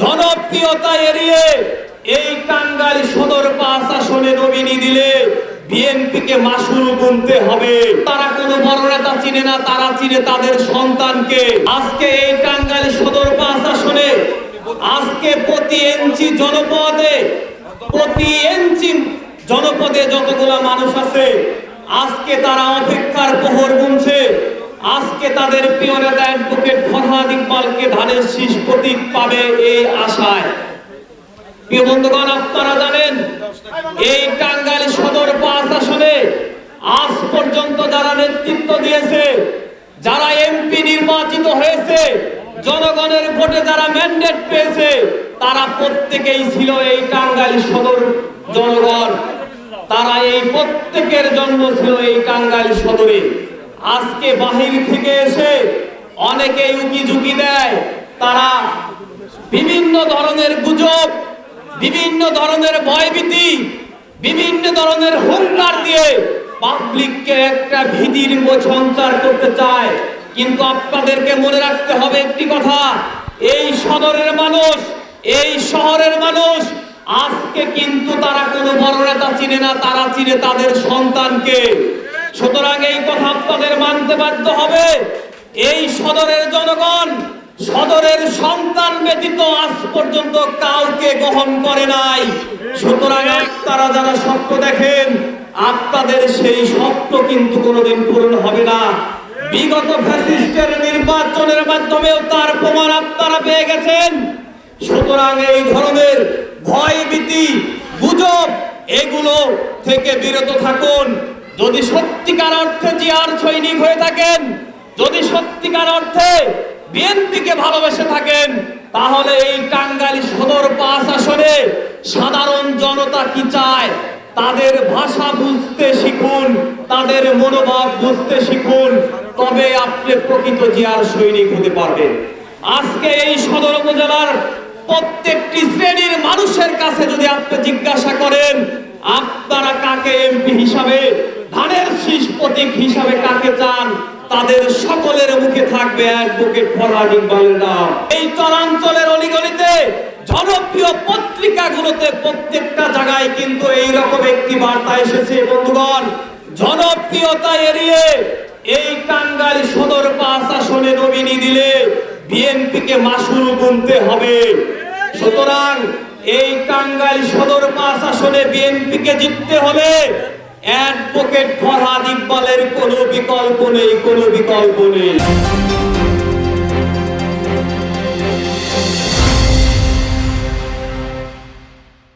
জনপ্রিয়তা এড়িয়ে এই টাঙ্গাইল সদর পাঁচ আসনে নমিনি দিলে বিএনপিকে মাসুল গুনতে হবে। তারা কোনো বড় নেতা চিনে না, তারা চিনে তাদের সন্তানকে। আজকে এই টাঙ্গাইল সদর পাঁচ আসনে, আজকে প্রতি ইঞ্চি জনপদে, প্রতি ইঞ্চি জনপদে যতগুলা মানুষ আছে, আজকে তারা অপেক্ষার প্রহর গুনছে। আজকে তাদের প্রিয় নেতা অ্যাডভোকেট ফরহাদ ইকবালকে ধানের শীষ প্রতীক পাবে এই আশায়। প্রিয় বন্ধুগণ, আপনারা জানেন, এই টাঙ্গাইল সদর পাঁচ আসনে আজ পর্যন্ত যারা নেতৃত্ব দিয়েছে, যারা এমপি নির্বাচিত হয়েছে, জনগণের ভোটে যারা ম্যান্ডেট পেয়েছে, তারা প্রত্যেকেই ছিল এই টাঙ্গাইল সদর জনগণ। তারা এই প্রত্যেকের জন্ম ছিল এই টাঙ্গাইল সদরে। আজকে বাহির থেকে এসে অনেকে উকি ঝুঁকি দেয়। তারা বিভিন্ন ধরনের গুজব, বিভিন্ন ধরনের ভয়ভীতি, বিভিন্ন ধরনের হুঙ্কার দিয়ে পাবলিককে একটা ভীতির সঞ্চার করতে চায়। কিন্তু আপনাদেরকে মনে রাখতে হবে একটি কথা, এই সদরের মানুষ, এই শহরের মানুষ, আজকে কিন্তু তারা কোনো বড় নেতা চিনে না, তারা চিনে তাদের সন্তানকে। সুতরাং এই কথা আপনাদের মানতে বাধ্য হবে। এই সদরের জনগণ, সদরের সন্তান ব্যতীত আজ পর্যন্ত কাউকে গ্রহণ করে নাই। সুতরাং আপনারা যারা স্বপ্ন দেখেন, আপনাদের সেই স্বপ্ন কিন্তু কোনোদিন পূরণ হবে না। বিগত ফ্যাসিস্টের নির্বাচনের মাধ্যমেও তার প্রমাণ আপনারা পেয়ে গেছেন। সুতরাং এই ধরনের ভয় ভীতি গুজব, এগুলো থেকে বিরত থাকুন। যদি সত্যিকার অর্থে জিয়ার সৈনিক হয়ে থাকেন, যদি সত্যিকার অর্থে বিএনপিকে ভালোবেসে থাকেন, তাহলে এই টাঙ্গাইল সদর পাঁচ আসনে সাধারণ জনতা কি চায়? তাদের ভাষা বুঝতে শিখুন, তাদের মনোভাব বুঝতে শিখুন, তবে আপনি প্রকৃত জিয়ার সৈনিক হতে পারবেন। আজকে এই সদর উপজেলার প্রত্যেকটি শ্রেণির মানুষের কাছে যদি আপনি জিজ্ঞাসা করেন, আপনারা কাকে এমপি হিসাবে শীষ প্রতীক হিসাবে কাকে চান? তাদের সকলের মুখে থাকবে অ্যাডভোকেট ফরহাদ ইকবালের নাম এই চরাঞ্চলের অলিগলিতে জনপ্রিয় পত্রিকাগুলোতে প্রত্যেকটা জায়গায় কিন্তু এই রকম একটি বার্তা এসেছে, বন্ধুগণ। জনপ্রিয়তা এড়িয়ে এই টাঙ্গাইল সদর পাঁচ আসনে নমিনি দিলে বিএনপিকে মাসুল গুনতে হবে। সুতরাং এই টাঙ্গাইল সদর পাঁচ আসনে বিএনপিকে জিততে হলে অ্যাডভোকেট কোনো বিকল্প নেই কোনো বিকল্প নেই।